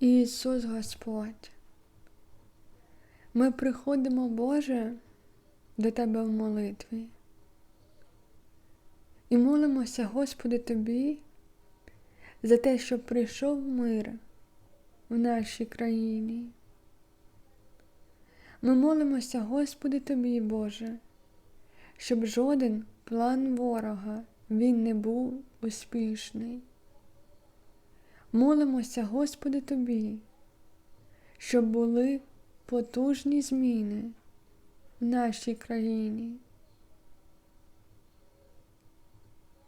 Ісус Господь. Ми приходимо, Боже, до Тебе в молитві. І молимося, Господи, Тобі за те, щоб прийшов мир в нашій країні. Ми молимося, Господи, Тобі, Боже, щоб жоден план ворога він не був успішний. Молимося, Господи, Тобі, щоб були потужні зміни в нашій країні.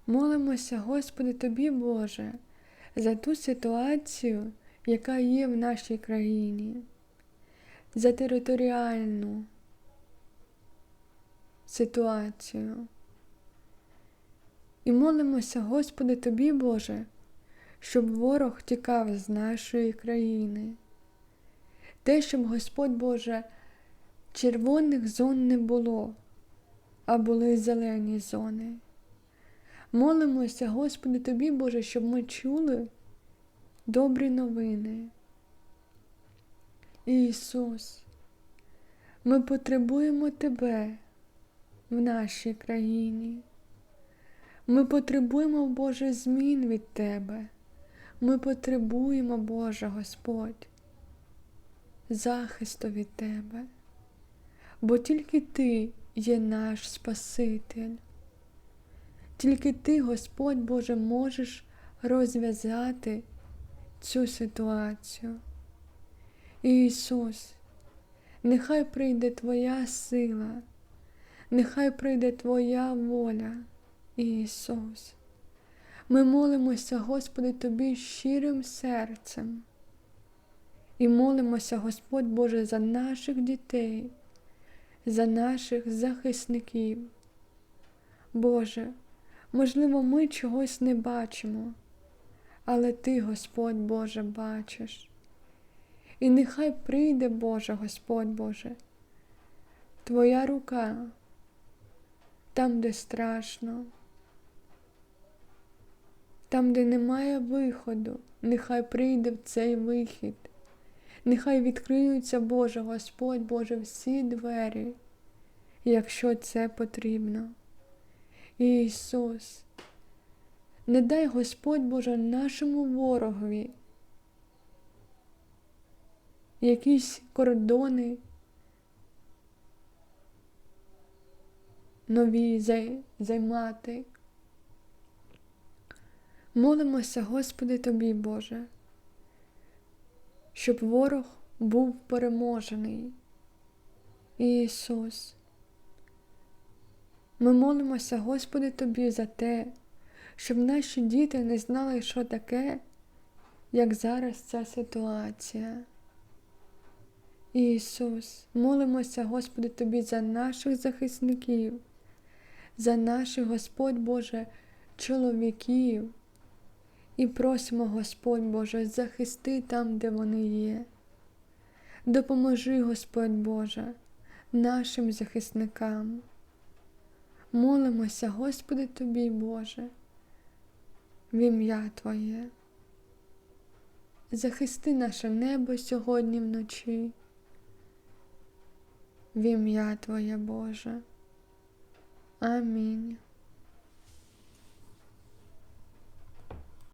Молимося, Господи, Тобі, Боже, за ту ситуацію, яка є в нашій країні, за територіальну ситуацію. І молимося, Господи, Тобі, Боже, щоб ворог тікав з нашої країни. Те, щоб Господь Боже, червоних зон не було, а були зелені зони. Молимося, Господи, Тобі, Боже, щоб ми чули добрі новини. Ісус, ми потребуємо Тебе в нашій країні. Ми потребуємо, Боже, змін від Тебе. Ми потребуємо, Боже Господь, захисту від Тебе, бо тільки Ти є наш Спаситель. Тільки Ти, Господь Боже, можеш розв'язати цю ситуацію. Ісус, нехай прийде Твоя сила, нехай прийде Твоя воля, Ісус. Ми молимося, Господи, Тобі щирим серцем. І молимося, Господь Боже, за наших дітей, за наших захисників. Боже, можливо, ми чогось не бачимо, але Ти, Господь Боже, бачиш. І нехай прийде, Боже, Господь Боже, Твоя рука там, де страшно. Там, де немає виходу, нехай прийде в цей вихід, нехай відкриються, Боже, Господь Боже, всі двері, якщо це потрібно. Ісус, не дай Господь Боже нашому ворогові якісь кордони нові займати. Молимося, Господи, Тобі, Боже, щоб ворог був переможений. Ісус. Ми молимося, Господи, Тобі за те, щоб наші діти не знали, що таке, як зараз ця ситуація. Ісус, молимося, Господи, Тобі за наших захисників, за наших, Господь Боже, чоловіків. І просимо, Господь Боже, захисти там, де вони є. Допоможи, Господь Боже, нашим захисникам. Молимося, Господи, Тобі, Боже, в ім'я Твоє. Захисти наше небо сьогодні вночі. В ім'я Твоє Боже. Амінь.